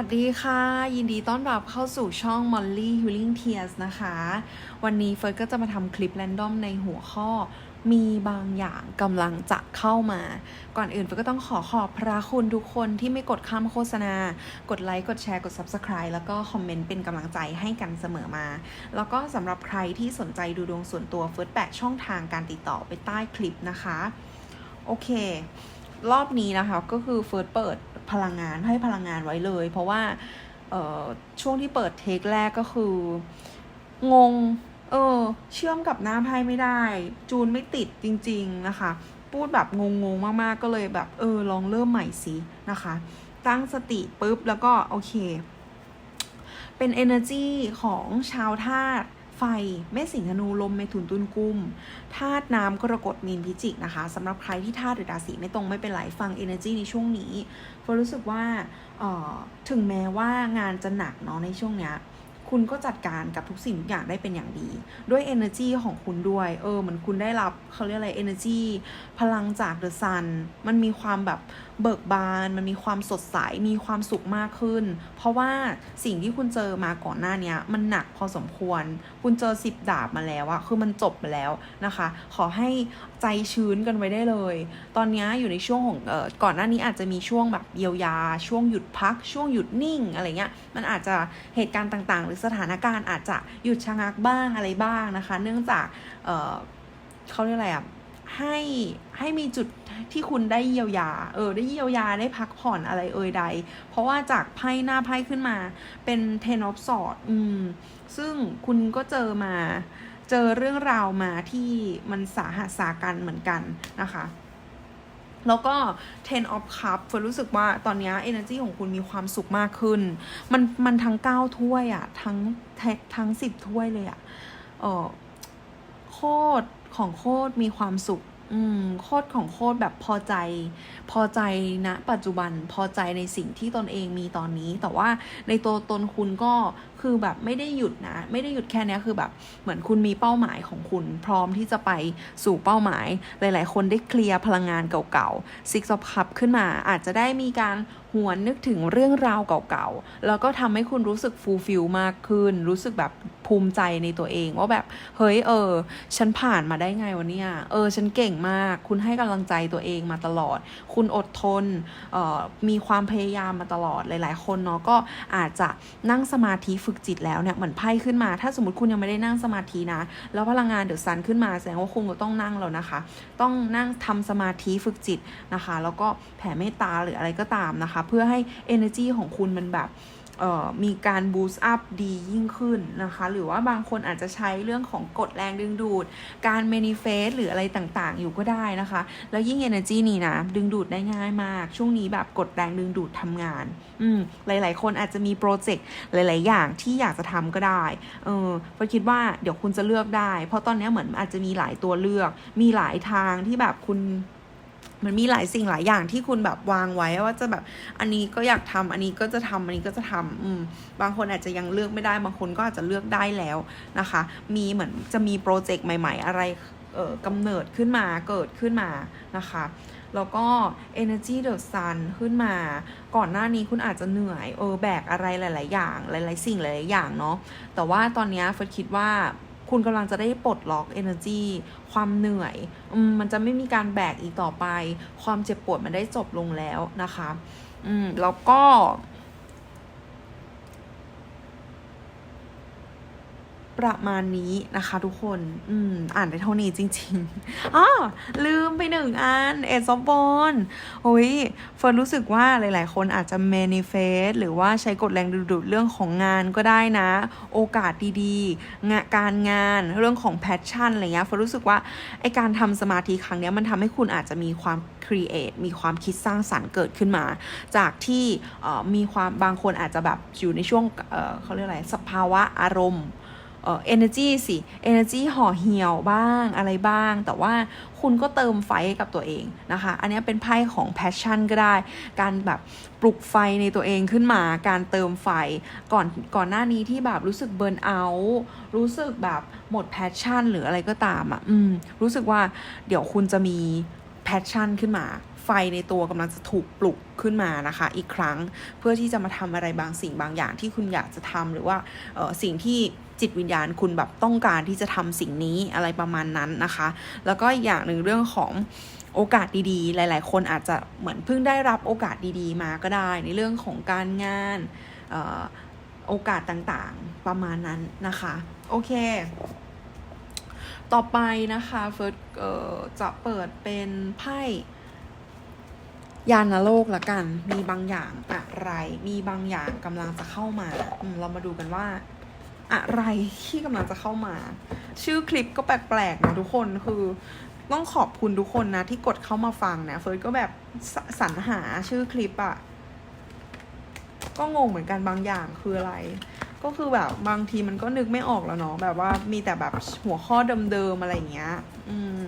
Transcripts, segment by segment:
วัสดีค่ะ ยินดีต้อนรับเข้าสู่ช่อง Molly Healing Tears นะคะ วันนี้เฟิร์สก็จะมาทำคลิปแรนดอมในหัวข้อ มีบางอย่างกำลังจะเข้ามา ก่อนอื่นเฟิร์สก็ต้องขอขอบพระคุณทุกคนที่ไม่กดข้ามโฆษณา กดไลค์ กดแชร์ กด Subscribe แล้วก็คอมเมนต์เป็นกำลังใจให้กันเสมอมา แล้วก็สำหรับใครที่สนใจดูดวงส่วนตัวเฟิร์สแปะช่องทางการติดต่อไปใต้คลิปนะคะ โอเค รอบนี้นะคะก็คือเฟิร์สเปิด พลังงานให้พลังงานไว้เลย เพราะว่าเออช่วงที่เปิดเทคแรกก็คืองง เออ เชื่อมกับหน้าไพ่ไม่ได้ จูนไม่ติดจริง ๆนะคะ พูดแบบงงๆมากๆก็เลยแบบเออลองเริ่มใหม่สินะคะ ตั้งสติปุ๊บแล้วก็โอเค เป็น energy ของชาวธาตุ ไฟเมษสิงห์ธนูลมเมถุนตุลกุมธาตุน้ำกรกฎมีนพิจิกนะคะสำหรับใครที่ธาตุหรือราศีไม่ตรงไม่เป็นไรฟัง energy ในช่วงนี้เฟรู้สึกว่าออถึงแม้ว่างานจะหนักเนาะในช่วงเนี้ยคุณก็จัดการกับทุกสิ่งทุกอย่างได้เป็นอย่างดี ด้วย energy ของคุณด้วย เออเหมือนคุณได้รับเขาเรียกอะไร energy พลังจาก the sun มันมีความแบบ เบิกบานมันมีความสดใสมีความสุขมากขึ้น เพราะว่าสิ่งที่คุณเจอมาก่อนหน้านี้มันหนักพอสมควร คุณเจอสิบดาบมาแล้วอะคือมันจบไปแล้วนะคะ ขอให้ใจชื้นกันไว้ได้เลย ตอนนี้อยู่ในช่วงของเออก่อนหน้านี้อาจจะมีช่วงแบบเยียวยา ช่วงหยุดพัก ช่วงหยุดนิ่งอะไรเงี้ยมันอาจจะเหตุการณ์ต่างๆ หรือสถานการณ์อาจจะหยุดชะงักบ้างอะไรบ้างนะคะ เนื่องจากเออเขาเรียกอะไรอะ ให้ให้มีจุดที่คุณได้เยียวยา เออ ได้เยียวยาได้พักผ่อนอะไรเอ่ยใด เพราะว่าจากไพ่หน้าไพ่ขึ้นมา เป็น ten of swords อืม ซึ่งคุณก็เจอมา เจอเรื่องราวมาที่มันสาหัสสากันเหมือนกันนะคะแล้วก็ ten of cup เฟิร์นรู้สึกว่าตอนนี้ energy ของคุณมีความสุขมากขึ้น มันมันทั้ง 9 ถ้วยอะทั้งแท็กทั้ง 10 ถ้วยเลยอะเออ โคตรของโคตรมีความสุข อืม โคตรของโคตรแบบพอใจ พอใจณปัจจุบันพอใจในสิ่งที่ตนเองมีตอนนี้ แต่ว่าในตัวตนคุณก็คือแบบไม่ได้หยุดนะ ไม่ได้หยุดแค่นี้คือแบบเหมือนคุณมีเป้าหมายของคุณ พร้อมที่จะไปสู่เป้าหมาย หลาย ๆ คนได้เคลียร์พลังงานเก่าๆ Six of Cup ขึ้นมา อาจจะได้มีการหวนนึกถึงเรื่องราวเก่าๆ แล้วก็ทำให้คุณรู้สึกฟูลฟิลมากขึ้น รู้สึกแบบ ภูมิใจในตัวเอง ว่าแบบเฮ้ยเออ ฉันผ่านมาได้ไงวันนี้เออ ฉันเก่งมาก คุณให้กำลังใจตัวเองมาตลอด คุณอดทนเอ่อมีความพยายามมาตลอดหลาย ๆ คนเนาะก็อาจจะนั่งสมาธิฝึกจิตแล้วเนี่ยเหมือนไพ่ขึ้นมา ถ้าสมมติคุณยังไม่ได้นั่งสมาธินะ แล้วพลังงานเดือดซันขึ้นมาแสดงว่าคุณก็ต้องนั่งแล้วนะคะ ต้องนั่งทำสมาธิฝึกจิตนะคะ แล้วก็แผ่เมตตาหรืออะไรก็ตามนะคะ เพื่อให้ energy ของคุณมันแบบ มีการบูสต์อัพดียิ่งขึ้นนะคะ หรือว่าบางคนอาจจะใช้เรื่องของกฎแรงดึงดูด การ manifest หรืออะไรต่างๆ อยู่ก็ได้นะคะ แล้วยิ่ง energy นี่นะ ดึงดูดได้ง่ายมาก ช่วงนี้แบบกฎแรงดึงดูดทำงาน อืม หลายๆ คนอาจจะมีโปรเจกต์หลาย ๆ อย่างที่อยากจะทำก็ได้ เออเพราคิดว่าเดี๋ยวคุณจะเลือกได้ เพราะตอนนี้เหมือนอาจจะมีหลายตัวเลือก มีหลายทางที่แบบคุณ มันมีหลายสิ่งหลายอย่างที่คุณแบบวางไว้ว่าจะแบบอันนี้ก็อยากทำอันนี้ก็จะทำอันนี้ก็จะทำอืมบางคนอาจจะยังเลือกไม่ได้ บางคนก็อาจจะเลือกได้แล้วนะคะ มีเหมือนจะมีโปรเจกต์ใหม่ ๆ อะไรเอ่อกำเนิดขึ้นมาเกิดขึ้นมานะคะแล้วก็ energy the sun ขึ้นมา ก่อนหน้านี้คุณอาจจะเหนื่อยเออแบกอะไรหลาย ๆ อย่าง หลาย ๆ สิ่งหลาย ๆ อย่างเนาะแต่ว่าตอนนี้เฟิร์สคิดว่า คุณกำลังจะได้ปลดล็อก energy ความเหนื่อยอมมันจะไม่มีการแบกอีกต่อไป ความเจ็บปวดมันได้จบลงแล้วนะคะ อืมแล้วก็ ประมาณนี้นะคะทุกคน อืม อ่านได้เท่านี้จริงๆอ๋อลืมไปหนึ่งอัน เอซอฟบอลโอ้ยเฟิร์นรู้สึกว่าหลายๆ คนอาจจะ manifest หรือว่าใช้กฎแรงดึงดูดเรื่องของงานก็ได้นะ โอกาสดีๆงานการงานเรื่องของ passion อะไรเงี้ยเฟิร์นรู้สึกว่าไอการทำสมาธิครั้งนี้มันทำให้คุณอาจจะมีความ create มีความคิดสร้างสรรค์เกิดขึ้นมา จากที่มีความบางคนอาจจะแบบอยู่ในช่วงเเขาเรียกอะไรสภาวะอารมณ์ เอ่อ energy สิ energy ห่อเหี่ยวบ้างอะไรบ้าง แต่ว่าคุณก็เติมไฟให้กับตัวเองนะคะ อันนี้เป็นไพ่ของ passion ก็ได้ การแบบปลุกไฟในตัวเองขึ้นมา การเติมไฟก่อนก่อนหน้านี้ที่แบบรู้สึกเบิร์นเอาท์รู้สึกแบบหมด passion หรืออะไรก็ตามอะ อืม รู้สึกว่าเดี๋ยวคุณจะมีแพชชั่นขึ้นมาไฟในตัวกำลังจะถูกปลุกขึ้นมานะคะ อีกครั้งเพื่อที่จะมาทำอะไรบางสิ่งบางอย่างที่คุณอยากจะทำหรือว่าออสิ่งที่ จิตวิญญาณคุณแบบต้องการที่จะทำสิ่งนี้อะไรประมาณนั้นนะคะ แล้วก็อีกอย่างหนึ่งเรื่องของโอกาสดีๆ หลาย ๆ คนอาจจะเหมือนเพิ่งได้รับโอกาสดีๆ มาก็ได้ ในเรื่องของการงานออโอกาสต่างๆประมาณนั้นนะคะ โอเค ต่อไปนะคะเฟิร์สจะเปิดเป็นไพ่ยานโลกละกัน มีบางอย่างอะไร มีบางอย่างกำลังจะเข้ามา เรามาดูกันว่า อะไรที่กำลังจะเข้ามา ชื่อคลิปก็แปลกๆนะทุกคนคือต้องขอบคุณทุกคนนะ ที่กดเข้ามาฟังเนี่ยเฟิร์สก็แบบสสรรหาชื่อคลิปอะก็งงเหมือนกันบางอย่างคืออะไร ก็คือแบบบางทีมันก็นึกไม่ออกแล้วเนาะแบบว่ามีแต่แบบหัวข้อเดิมๆอะไรอย่างเงี้ย อืม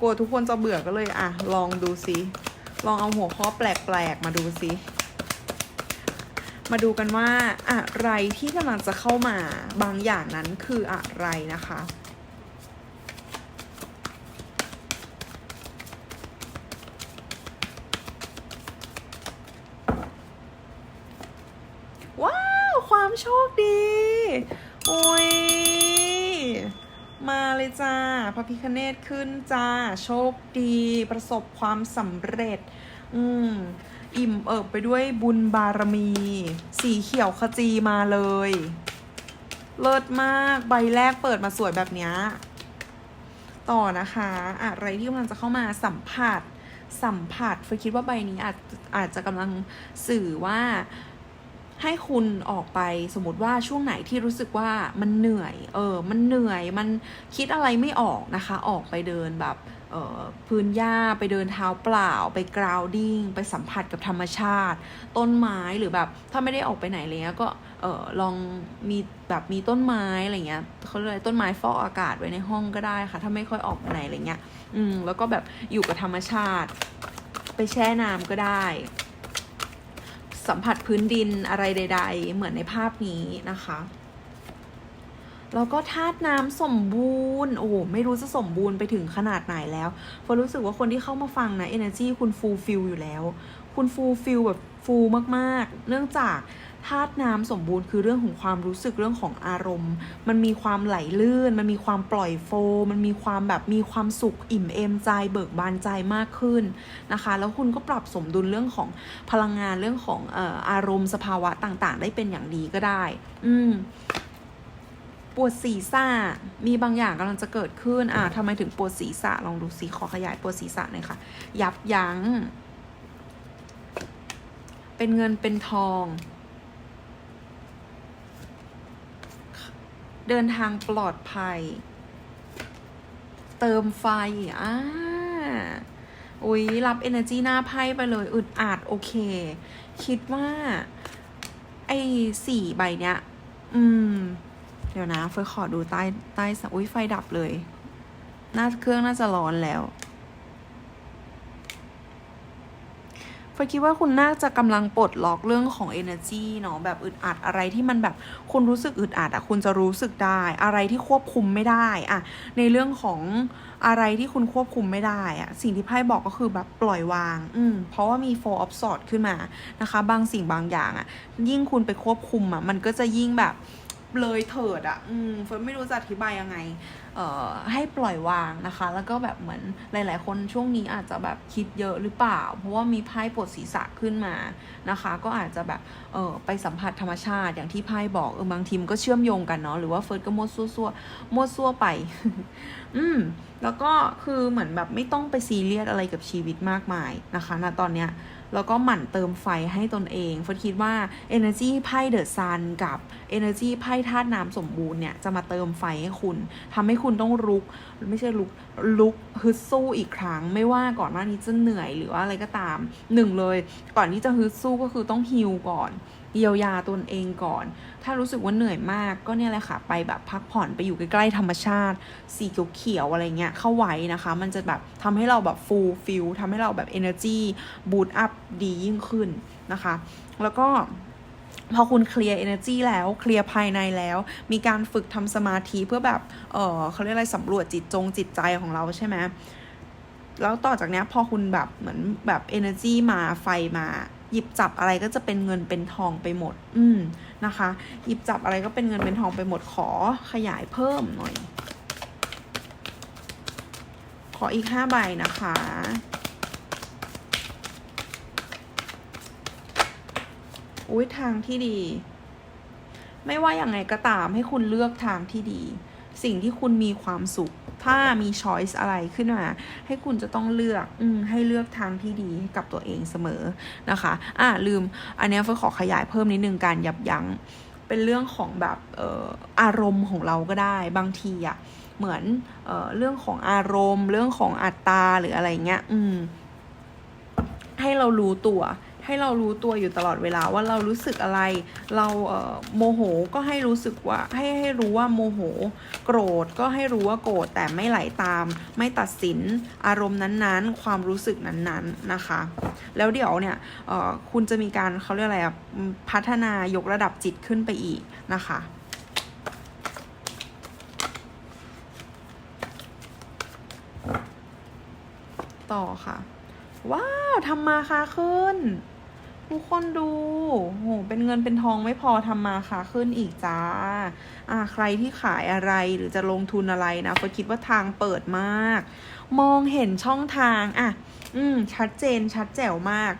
กลัวทุกคนจะเบื่อก็เลย อะ ลองดูซิลองเอาหัวข้อแปลกๆมาดูซิ มาดูกันว่าอะไรที่กำลังจะเข้ามาบางอย่างนั้นคืออะไรนะคะ ว้าว ความโชคดี โอ้ย มาเลยจ้าพระพิคเนตขึ้นจ้า โชคดีประสบความสำเร็จ อืม อิ่มเอิบไปด้วยบุญบารมี สีเขียวขจีมาเลย เลิศมากใบแรกเปิดมาสวยแบบนี้ต่อนะคะ อะไรที่กำลังจะเข้ามาสัมผัสสัมผัสเฟยคิดว่าใบนี้อาจอาจจะกำลังสื่อว่าให้คุณออกไปสมมติว่าช่วงไหนที่รู้สึกว่ามันเหนื่อย เออ มันเหนื่อย มันคิดอะไรไม่ออกนะคะ ออกไปเดินแบบ พื้นหญ้าไปเดินเท้าเปล่า ไปกราวดิ้งไปสัมผัสกับธรรมชาติ ต้นไม้หรือแบบ ถ้าไม่ได้ออกไปไหนเลยก็เออลองมีแบบมีต้นไม้อะไรเงี้ยเขาเรียกต้นไม้ฟอกอากาศไว้ในห้องก็ได้ค่ะ ถ้าไม่ค่อยออกไปไหนอะไรเงี้ยอืมแล้วก็แบบอยู่กับธรรมชาติ ไปแช่น้ำก็ได้ สัมผัสพื้นดินอะไรใด ๆ เหมือนในภาพนี้นะคะ แล้วก็ธาตุน้ำสมบูรณ์ โอ้โห ไม่รู้จะสมบูรณ์ไปถึงขนาดไหนแล้วเพราะรู้สึกว่าคนที่เข้ามาฟังนะ energy คุณฟูลฟิลอยู่แล้ว คุณฟูลฟิลแบบฟูลมากๆ เนื่องจากธาตุน้ำสมบูรณ์คือเรื่องของความรู้สึกเรื่องของอารมณ์ มันมีความไหลลื่น มันมีความปล่อยโฟ มันมีความแบบมีความสุขอิ่มเอมใจเบิกบานใจมากขึ้นนะคะ แล้วคุณก็ปรับสมดุลเรื่องของพลังงานเรื่องของอออารมณ์สภาวะต่างๆ ได้เป็นอย่างดีก็ได้ อืม ปวดศีรษะมีบางอย่างกำลังจะเกิดขึ้นอ่าทำไมถึงปวดศีรษะลองดูสิขอขยายปวดศีรษะหน่อยค่ะ ยับยัง้ง เป็นเงินเป็นทอง เดินทางปลอดภัย เติมไฟอ่าอุ๊ยรับ energy หน้าไพ่ไปเลยอึดอัดโอเค คิดว่า ไอ้สี่ใบเนี้ย อืม ดี๋ยวนะเฟยขอดูใต้ใต้อุ้ยไฟดับเลยน่าเครื่องน่าจะร้อนแล้วเฟยคิดว่าคุณน่าจะกำลังปลดล็อกเรื่องของ energy เนาะแบบอึดอัดอะไรที่มันแบบคุณรู้สึกอึดอัดอะคุณจะรู้สึกได้ อะไรที่ควบคุมไม่ได้อะในเรื่องของอะไรที่คุณควบคุมไม่ได้อะสิ่งที่ไพ่บอกก็คือแบบปล่อยวาง อืม เพราะว่ามี four of swords ขึ้นมานะคะ บางสิ่งบางอย่างอะยิ่งคุณไปควบคุมอะมันก็จะยิ่งแบบ เลยเถิดอะ่ะอืมเฟิร์นไม่รู้จะอธิบายยังไง เอ่อ ให้ปล่อยวางนะคะ แล้วก็แบบเหมือนหลาย ๆ คนช่วงนี้อาจจะแบบคิดเยอะหรือเปล่า เพราะว่ามีไพ่ปวดศีรษะขึ้นมานะคะ ก็อาจจะแบบ เออไปสัมผัสธรรมชาติอย่างที่ไพ่บอก เออบางทีมนก็เชื่อมโยงกันเนาะ หรือว่าเฟิร์นก็มั่วซั่วซัวมั่วซั่วไป อืม แล้วก็คือเหมือนแบบไม่ต้องไปซีเรียสอะไรกับชีวิตมากมายนะคะณตอนเนี้ย แล้วก็หมั่นเติมไฟให้ตนเองเฟิร์สคิดว่า Energy ไพ่เดอะซันกับ Energy ไพ่ธาตุน้ำสมบูรณ์เนี่ย จะมาเติมไฟให้คุณทำให้คุณต้องลุก ไม่ใช่ลุกลุกฮึดสู้อีกครั้ง ไม่ว่าก่อนหน้านี้จะเหนื่อยหรือว่าอะไรก็ตามหนึ่งเลย ก่อนที่จะฮึดสู้ก็คือต้องฮิลก่อน เยียวยาตนเองก่อน ถ้ารู้สึกว่าเหนื่อยมากก็เนี่ยแหละค่ะ ไปแบบพักผ่อนไปอยู่ใกล้ๆธรรมชาติ สีเขียวๆอะไรเงี้ยเข้าไว้นะคะ มันจะแบบทำให้เราแบบฟูลฟิลทำให้เราแบบ energy บูตอัพดียิ่งขึ้นนะคะ แล้วก็พอคุณเคลียร์ energy แล้วเคลียร์ภายในแล้ว มีการฝึกทำสมาธิเพื่อแบบ เออเขาเรียกอะไรสำรวจจิตจงจิตใจของเราใช่ไหมแล้วต่อจากนี้พอคุณแบบเหมือนแบบ energy มาไฟมา หยิบจับอะไรก็จะเป็นเงินเป็นทองไปหมด อืมนะคะ หยิบจับอะไรก็เป็นเงินเป็นทองไปหมดขอขยายเพิ่มหน่อย ขออีกห้าใบนะคะอุ้ยทางที่ดี ไม่ว่าอย่างไงก็ตามให้คุณเลือกทางที่ดี สิ่งที่คุณมีความสุข ถ้ามีช้อยส์อะไรขึ้นมา ให้คุณจะต้องเลือกอืให้เลือกทางที่ดีกับตัวเองเสมอนะคะอ่าลืม อันนี้เฟิร์ขอขยายเพิ่มนิดนึงการยับยั้งเป็นเรื่องของแบบเอออารมณ์ของเราก็ได้บางทีอะเหมือนเออเรื่องของอารมณ์ เรื่องของอัตตราหรืออะไรเงี้ย อืม ให้เรารู้ตัว ให้เรารู้ตัวอยู่ตลอดเวลาว่าเรารู้สึกอะไร เราเออโมโหก็ให้รู้สึกว่าให้ให้รู้ว่าโมโห โกรธก็ให้รู้ว่าโกรธแต่ไม่ไหลตาม ไม่ตัดสินอารมณ์นั้นๆ ความรู้สึกนั้นๆนะคะ แล้วเดี๋ยวเนี่ยคุณจะมีการเขาเรียกอะไรอะพัฒนายกระดับจิตขึ้นไปอีกนะคะต่อค่ะ ว้าวทำมาค้าขึ้น ทุกคนดูโหเป็นเงินเป็นทองไม่พอทำมาค่ะขึ้นอีกจ้า อ่า ใครที่ขายอะไรหรือจะลงทุนอะไรนะก็คิดว่าทางเปิดมาก มองเห็นช่องทาง อะ อืม ชัดเจนชัดแจ๋วมาก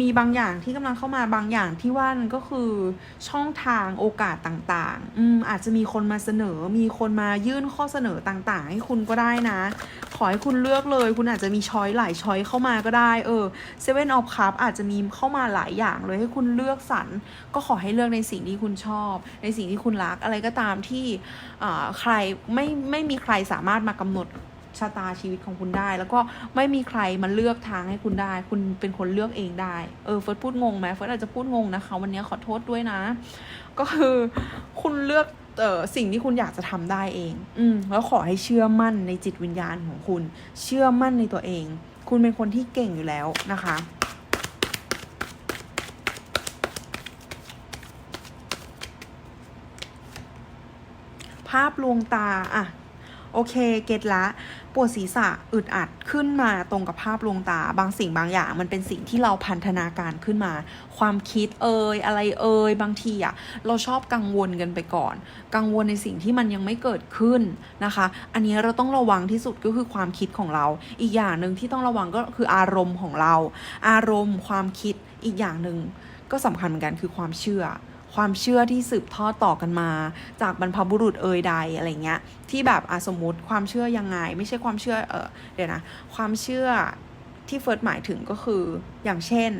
มีบางอย่างที่กำลังเข้ามาบางอย่างที่ว่านั่นก็คือช่องทางโอกาสต่างๆ อืมอาจจะมีคนมาเสนอ มีคนมายื่นข้อเสนอต่างๆ ให้คุณก็ได้นะ ขอให้คุณเลือกเลย คุณอาจจะมีช้อยหลายช้อยเข้ามาก็ได้ เออเซเว่นออฟคัพอาจจะมีเข้ามาหลายอย่างเลยให้คุณเลือกสรรก็ขอให้เลือกในสิ่งที่คุณชอบ ในสิ่งที่คุณรักอะไรก็ตามที่อ่าใครไม่ไม่มีใครสามารถมากำหนด ชะตาชีวิตของคุณได้ แล้วก็ไม่มีใครมาเลือกทางให้คุณได้ คุณเป็นคนเลือกเองได้เออเฟิร์สพูดงงไหมเฟิร์สอาจจะพูดงงนะคะ วันนี้ขอโทษด้วยนะ ก็คือคุณเลือกเออสิ่งที่คุณอยากจะทำได้เอง อืมแล้วขอให้เชื่อมั่นในจิตวิญญาณของคุณ เชื่อมั่นในตัวเอง คุณเป็นคนที่เก่งอยู่แล้วนะคะภาพลวงตา อะ โอเค เก็ตละ ปวดศีรษะอึดอัดขึ้นมาตรงกับภาพลวงตา บางสิ่งบางอย่าง มันเป็นสิ่งที่เราพันธนาการขึ้นมา ความคิดเอ่ยอะไรเอ่ยบางทีอะเราชอบกังวลกันไปก่อน กังวลในสิ่งที่มันยังไม่เกิดขึ้นนะคะ อันนี้เราต้องระวังที่สุดก็คือความคิดของเรา อีกอย่างหนึ่งที่ต้องระวังก็คืออารมณ์ของเรา อารมณ์ความคิดอีกอย่างหนึ่งก็สำคัญเหมือนกันคือความเชื่อ ความเชื่อที่สืบทอดต่อกันมา จากบรรพบุรุษเอ่ยใดอะไรเงี้ยที่แบบอะสมมติความเชื่อยังไง ไม่ใช่ความเชื่อเออเดี๋ยวนะความเชื่อที่เฟิร์สหมายถึงก็คืออย่างเช่น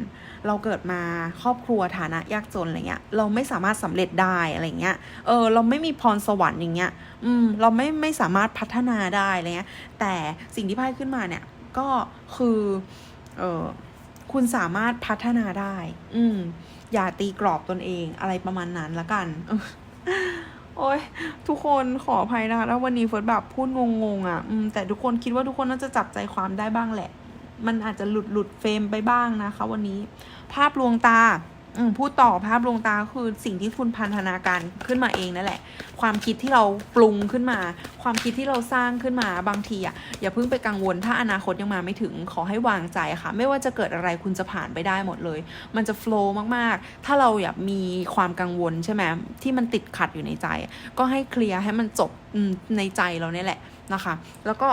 เราเกิดมาครอบครัวฐานะยากจนอะไรเงี้ย เราไม่สามารถสำเร็จได้อะไรเงี้ยเออเราไม่มีพรสวรรค์อย่างเงี้ยอืมเราไม่ไม่สามารถพัฒนาได้อะไรเงี้ยแต่สิ่งที่ไพ่ขึ้นมาเนี่ยก็คือเออคุณสามารถพัฒนาได้ อืม อย่าตีกรอบตนเองอะไรประมาณนั้นละกัน โอ้ยทุกคนขออภัยนะคะแล้ววันนี้เฟิร์สแบบพูดงงๆอะแต่ทุกคนคิดว่าทุกคนน่าจะจับใจความได้บ้างแหละ มันอาจจะหลุดหลุดเฟรมไปบ้างนะคะ วันนี้ ภาพลวงตา พูดต่อภาพลวงตาคือสิ่งที่คุณพันธนาการขึ้นมาเองนั่นแหละ ความคิดที่เราปรุงขึ้นมา ความคิดที่เราสร้างขึ้นมาบางทีอะอย่าเพิ่งไปกังวล ถ้าอนาคตยังมาไม่ถึงขอให้วางใจค่ะ ไม่ว่าจะเกิดอะไรคุณจะผ่านไปได้หมดเลย มันจะโฟล์มากๆ ถ้าเราอยากมีความกังวลใช่ไหมที่มันติดขัดอยู่ในใจ ก็ให้เคลียร์ให้มันจบในใจเราเนี่ยแหละนะคะแล้วก็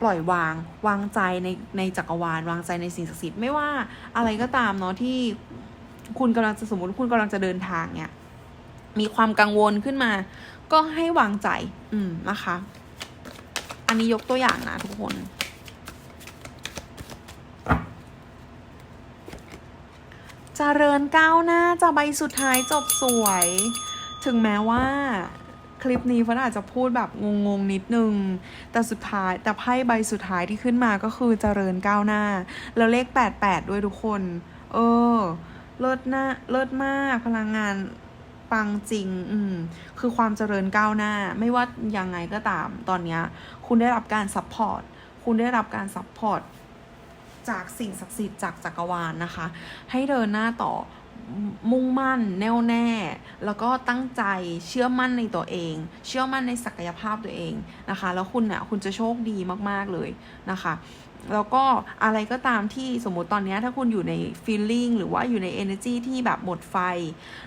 ปล่อยวางวางใจในในจักรวาล วางใจในสิ่งศักดิ์สิทธิ์ไม่ว่าอะไรก็ตามเนาะที่ คุณกำลังจะสมมติคุณกำลังจะเดินทางเนี่ย มีความกังวลขึ้นมา ก็ให้วางใจ อืมนะคะ อันนี้ยกตัวอย่างนะทุกคน เจริญก้าวหน้าจะใบสุดท้ายจบสวย ถึงแม้ว่าคลิปนี้ฟันอาจจะพูดแบบงงๆนิดนึง แต่สุดท้ายแต่ไพ่ใบสุดท้ายที่ขึ้นมาก็คือเจริญก้าวหน้า แล้วเลข 88 ด้วยทุกคน เออ เลิศหน้าเลิศมากพลังงานปังจริง อืม คือความเจริญก้าวหน้า ไม่ว่ายังไงก็ตาม ตอนเนี้ยคุณได้รับการซัพพอร์ต คุณได้รับการซัพพอร์ตจากสิ่งศักดิ์สิทธิ์จากจักรวาลนะคะ ให้เดินหน้าต่อ มุ่งมั่น แน่วแน่ แล้วก็ตั้งใจ เชื่อมั่นในตัวเอง เชื่อมั่นในศักยภาพตัวเองนะคะ แล้วคุณเนี่ยคุณจะโชคดีมากๆเลยนะคะ แล้วก็อะไรก็ตามที่สมมติตอนนี้ถ้าคุณอยู่ใน feeling หรือว่าอยู่ใน energy ที่แบบหมดไฟ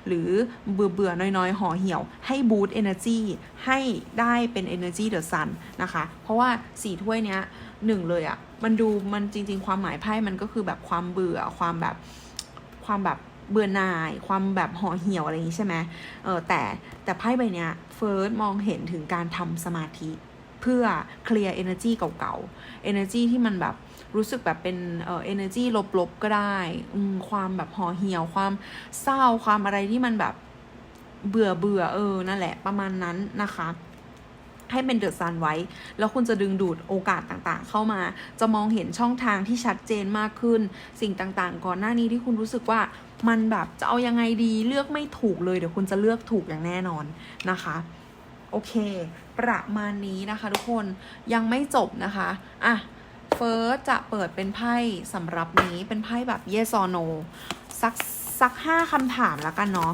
หรือเบื่อเบื่อน้อยๆห่อเหี่ยว ให้ boost energy ให้ได้เป็น energy the sun นะคะ เพราะว่าสี่ถ้วยเนี้ยหนึ่งเลยอะ่ะ มันดูมันจริง ๆ ความหมายไพ่มันก็คือแบบความเบื่อความแบบความแบบเบื่อหน่าย ความแบบห่อเหี่ยวอะไรอย่างนี้ใช่ไหมเออแต่แต่ไพ่ใบเนี้ยเฟิร์สมองเห็นถึงการทำสมาธิเพื่อเคลียร์ energy เก่าๆ energy ที่มันแบบรู้สึกแบบเป็นเอ่อ energy ลบๆก็ได้ความแบบห่อเหี่ยวความเศร้าความอะไรที่มันแบบเบื่อเบื่อเออนั่นแหละประมาณนั้นนะคะให้เป็นเดอะซันไว้ แล้วคุณจะดึงดูดโอกาสต่างๆ เข้ามา จะมองเห็นช่องทางที่ชัดเจนมากขึ้น สิ่งต่างๆ ก่อนหน้านี้ที่คุณรู้สึกว่ามันแบบจะเอายังไงดีเลือกไม่ถูกเลย เดี๋ยวคุณจะเลือกถูกอย่างแน่นอนนะคะ โอเค ประมาณนี้นะคะทุกคนยังไม่จบนะคะอะเฟิร์สจะเปิดเป็นไพ่สำหรับนี้เป็นไพ่แบบ yes or no สักสักห้าคำถามแล้วกันเนาะ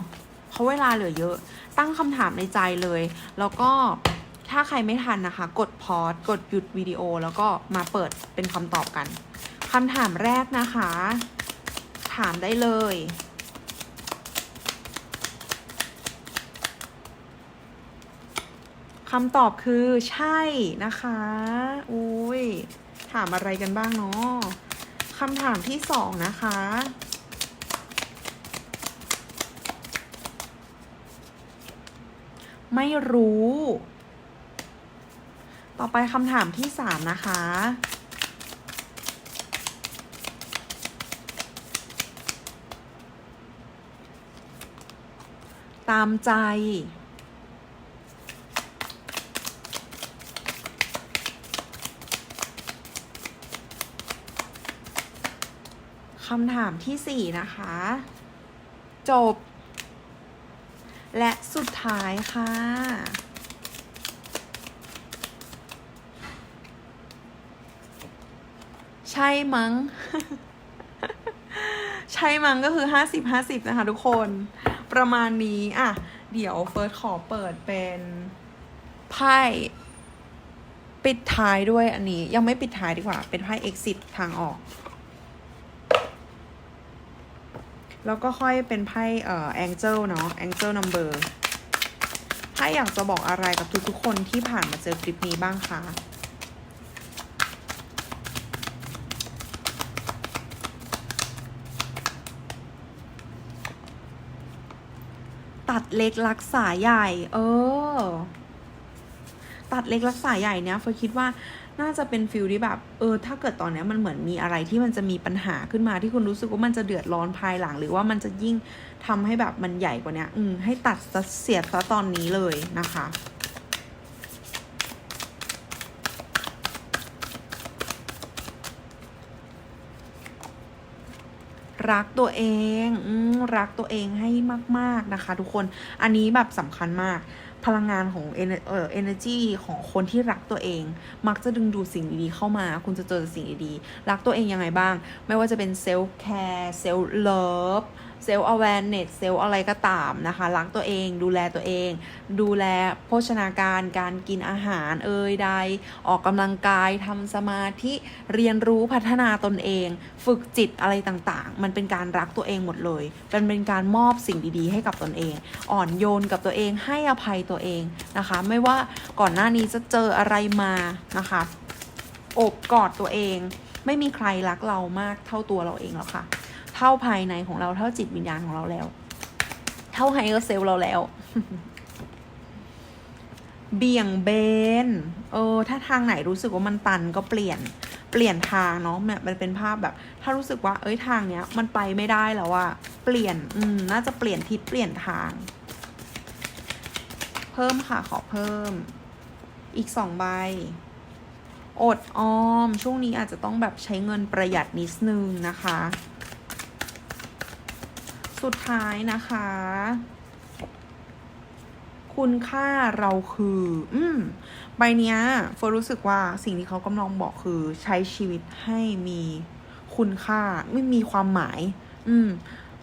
เพราะเวลาเหลือเยอะ ตั้งคำถามในใจเลย แล้วก็ถ้าใครไม่ทันนะคะ กดพอ s กดหยุดวิดีโอ แล้วก็มาเปิดเป็นคำตอบกันคำถามแรกนะคะ ถามได้เลย คำตอบคือใช่นะคะอุ้ยถามอะไรกันบ้างเนาะคำถามที่สองนะคะ ไม่รู้ ต่อไปคำถามที่สามนะคะ ตามใจ คำถามที่สี่นะคะ จบ และสุดท้ายค่ะ ใช่มั้ง ใช่มั้งก็คือห้าสิบห้าสิบนะคะทุกคน ประมาณนี้ อะ เดี๋ยวเฟิร์สขอเปิดเป็นไพ่ปิดท้ายด้วยอันนี้ยังไม่ปิดท้ายดีกว่า เป็นไพ่ exit ทางออก แล้วก็ค่อยเป็นไพ่เอ่อ angel เนาะ angel number ไพ่อยากจะบอกอะไรกับทุกๆคนที่ผ่านมาเจอคลิปนี้บ้างคะตัดเล็กรักษาใหญ่ เออ ตัดเล็กรักษาใหญ่เนี้ยเฟยคิดว่า น่าจะเป็นฟิลที่แบบ เออ ถ้าเกิดตอนนี้มันเหมือนมีอะไรที่มันจะมีปัญหาขึ้นมาที่คุณรู้สึกว่ามันจะเดือดร้อนภายหลัง หรือว่ามันจะยิ่งทำให้แบบมันใหญ่กว่านี้อืมให้ตัดเสียซะตอนนี้เลยนะคะรักตัวเองอรักตัวเองให้มาก ๆ นะคะ ทุกคน อันนี้แบบสำคัญมาก ลังงานของเอเนอ่อ energy ของคนที่รักตัวเอง มักจะดึงดูดสิ่งดีๆเข้ามา คุณจะเจอสิ่งดีๆ รักตัวเองยังไงบ้าง ไม่ว่าจะเป็น self care self love self awareness self อะไรก็ตามนะคะรักตัวเอง ดูแลตัวเอง ดูแลโภชนาการการกินอาหารเอ่ยใด ออกกำลังกายทำสมาธิเรียนรู้พัฒนาตนเอง ฝึกจิตอะไรต่างๆ มันเป็นการรักตัวเองหมดเลยเป็นเป็นการมอบสิ่งดีๆ ให้กับตนเอง อ่อนโยนกับตัวเองให้อภัยตัวเองนะคะ ไม่ว่าก่อนหน้านี้จะเจออะไรมานะคะโอบกอดตัวเอง ไม่มีใครรักเรามากเท่าตัวเราเองหรอกค่ะ เท่าภายในของเราเท่าจิตวิญญาณของเราแล้ว เท่าไฮเออร์เซลเราแล้ว เบี่ยงเบน เออ ถ้าทางไหนรู้สึกว่ามันตันก็เปลี่ยน เปลี่ยนทางเนาะแบบมันเป็นภาพแบบ ถ้ารู้สึกว่า เอ้ยทางเนี้ย มันไปไม่ได้แล้วอะเปลี่ยน อืม น่าจะเปลี่ยนทิศเปลี่ยนทาง เพิ่มค่ะขอเพิ่ม อีกสองใบอดออม ช่วงนี้อาจจะต้องแบบใช้เงินประหยัดนิดนึงนะคะ สุดท้ายนะคะ คุณค่าเราคือ อืมใบเนี้ยเฟร์รู้สึกว่าสิ่งที่เขากำลังบอกคือใช้ชีวิตให้มีคุณค่าไม่มีความหมาย อืม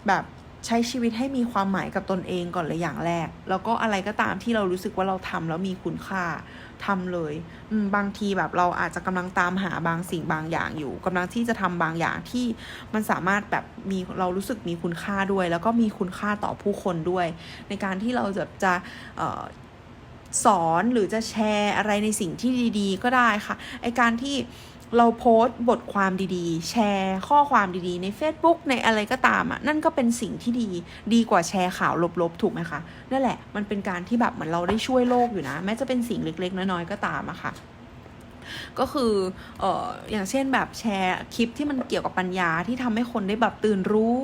แบบใช้ชีวิตให้มีความหมายกับตนเองก่อนเลยอย่างแรก แล้วก็อะไรก็ตามที่เรารู้สึกว่าเราทำแล้วมีคุณค่า ทำเลยบางทีแบบเราอาจจะกำลังตามหาบางสิ่งบางอย่างอยู่กำลังที่จะทำบางอย่างที่มันสามารถแบบมีเรารู้สึกมีคุณค่าด้วย แล้วก็มีคุณค่าต่อผู้คนด้วย ในการที่เราจะจะออสอนหรือจะแชร์อะไรในสิ่งที่ดี ๆ ก็ได้ค่ะไอการที่ เราโพสต์บทความดีๆ แชร์ข้อความดีๆ ใน Facebook ในอะไรก็ตามอะนั่นก็เป็นสิ่งที่ดีดีกว่าแชร์ข่าวลบๆ ถูกไหมคะ นั่นแหละมันเป็นการที่แบบเหมือนเราได้ช่วยโลกอยู่นะ แม้จะเป็นสิ่งเล็กๆ น้อยๆ ก็ตามอะค่ะก็คือเอ่ออย่างเช่นแบบแชร์คลิปที่มันเกี่ยวกับปัญญาที่ทำให้คนได้แบบตื่นรู้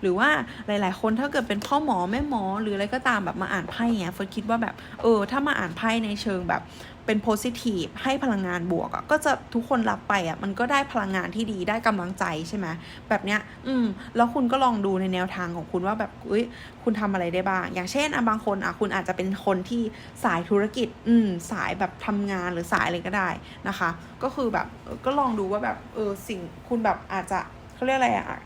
หรือว่าหลาย ๆ คนถ้าเกิดเป็นพ่อหมอแม่หมอ หรืออะไรก็ตามแบบมาอ่านไพ่เงี้ยเฟิร์สคิดว่าแบบเออถ้ามาอ่านไพ่ในเชิงแบบ เป็นโพสิทีฟให้พลังงานบวกอะ่ะก็จะทุกคนรับไปอะ่ะมันก็ได้พลังงานที่ดีได้กำลังใจใช่ไหมแบบเนี้ยอืมแล้วคุณก็ลองดูในแนวทางของคุณว่าแบบอุ้ยคุณทำอะไรได้บ้าง อย่างเช่นอะบางคนอะคุณอาจจะเป็นคนที่สายธุรกิจอืมสายแบบทำงานหรือสายอะไรก็ได้นะคะ ก็คือแบบก็ลองดูว่าแบบเออสิ่งคุณแบบอาจจะเขาเรียกอะไรอะ่ะ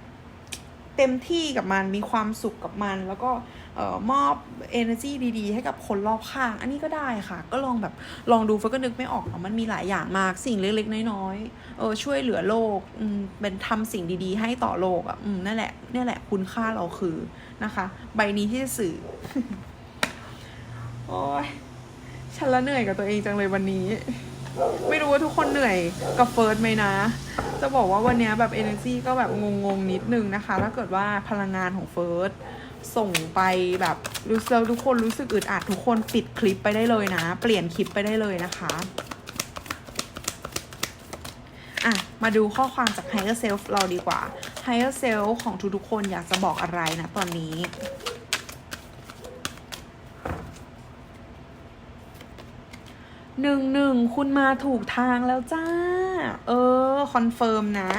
เต็มที่กับมันมีความสุขกับมันแล้วก็ ออมอบ energy ดีๆ ให้กับคนรอบข้าง อันนี้ก็ได้ค่ะ ก็ลองแบบลองดูเฟิร์ก็นึกไม่ออกเนาะมันมีหลายอย่างมากสิ่งเล็กๆ น้อยๆเออช่วยเหลือโลกอืมเป็นทำสิ่งดีๆ ให้ต่อโลกอะ่ะอืมนั่นแหละนี่แหละคุณค่าเราคือนะคะ ใบนี้ที่จะสื่อ โอ้ยฉันละเหนื่อยกับตัวเองจังเลยวันนี้ ไม่รู้ว่าทุกคนเหนื่อยกับเฟิร์สไหมนะ จะบอกว่าวันนี้แบบ energy ก็แบบงงๆนิดนึงนะคะถ้าเกิดว่าพลังงานของเฟิร์ส ส่งไปแบบรู้สึกทุกคนรู้สึกอึดอัดทุกคนปิดคลิปไปได้เลยนะ เปลี่ยนคลิปไปได้เลยนะคะอะมาดูข้อความจาก higher self เราดีกว่า higher self ของทุกๆคนอยากจะบอกอะไรนะตอนนี้หนึ่งหนึ่งคุณมาถูกทางแล้วจ้า เออ คอนเฟิร์มนะ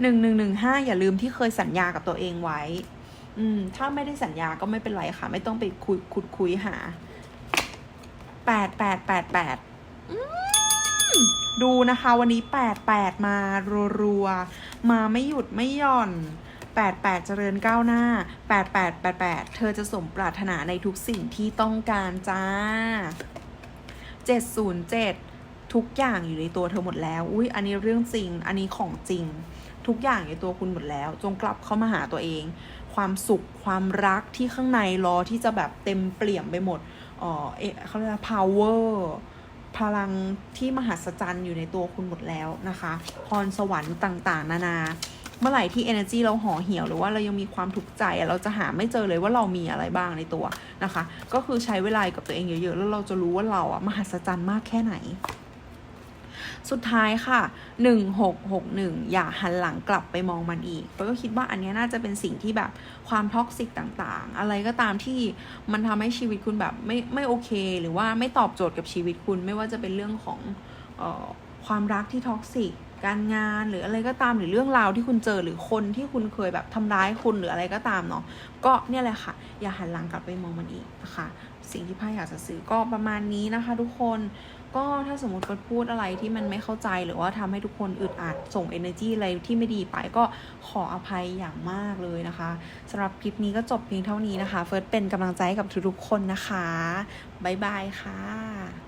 หนึ่งหนึ่งหนึ่งห้าอย่าลืมที่เคยสัญญากับตัวเองไว้ อืม ถ้าไม่ได้สัญญาก็ไม่เป็นไรค่ะ ไม่ต้องไปคุยคุดคุยหาแปดแปดแปดแปดดูนะคะ วันนี้แปดแปดมารัวๆ มาไม่หยุดไม่หย่อนแปดแปดเจริญก้าวหน้าแปดแปดแปดแปดเธอจะสมปรารถนาในทุกสิ่งที่ต้องการจ้า707ทุกอย่างอยู่ในตัวเธอหมดแล้ว อุ้ยอันนี้เรื่องจริง อันนี้ของจริง ทุกอย่างในตัวคุณหมดแล้ว จงกลับเข้ามาหาตัวเอง ความสุขความรักที่ข้างในรอที่จะแบบเต็มเปี่ยมไปหมดเออเขาเรียกว่า power พลังที่มหัศจรรย์อยู่ในตัวคุณหมดแล้วนะคะพรสวรรค์ต่าง ๆ นานา เมื่อไหร่ที่ energy เราห่อเหี่ยวหรือว่าเรายังมีความทุกใจ เราจะหาไม่เจอเลยว่าเรามีอะไรบ้างในตัวนะคะ ก็คือใช้เวลากับตัวเองเยอะๆ แล้วเราจะรู้ว่าเราอะมหัศจรรย์มากแค่ไหน สุดท้ายค่ะ 1661 อย่าหันหลังกลับไปมองมันอีกเพราะก็คิดว่าอันนี้น่าจะเป็นสิ่งที่แบบความท็อกซิกต่างๆ อะไรก็ตามที่มันทำให้ชีวิตคุณแบบไม่ไม่โอเค หรือว่าไม่ตอบโจทย์กับชีวิตคุณ ไม่ว่าจะเป็นเรื่องของออความรักที่ท็อกซิกการงานหรืออะไรก็ตามหรือเรื่องราวที่คุณเจอหรือคนที่คุณเคยแบบทำร้ายคุณหรืออะไรก็ตามเนาะก็เนี่ยแหละค่ะ อย่าหันหลังกลับไปมองมันอีกนะคะ สิ่งที่พ่อยากจะสื่อก็ประมาณนี้นะคะ ทุกคน ก็ถ้าสมมติว่าพูดอะไรที่มันไม่เข้าใจหรือว่าทำให้ทุกคนอึดอัดส่ง energy อะไรที่ไม่ดีไปก็ขออภัยอย่างมากเลยนะคะสำหรับคลิปนี้ก็จบเพียงเท่านี้นะคะ เฟิร์สเป็นกำลังใจให้กับทุกๆคนนะคะบ๊ายบายค่ะ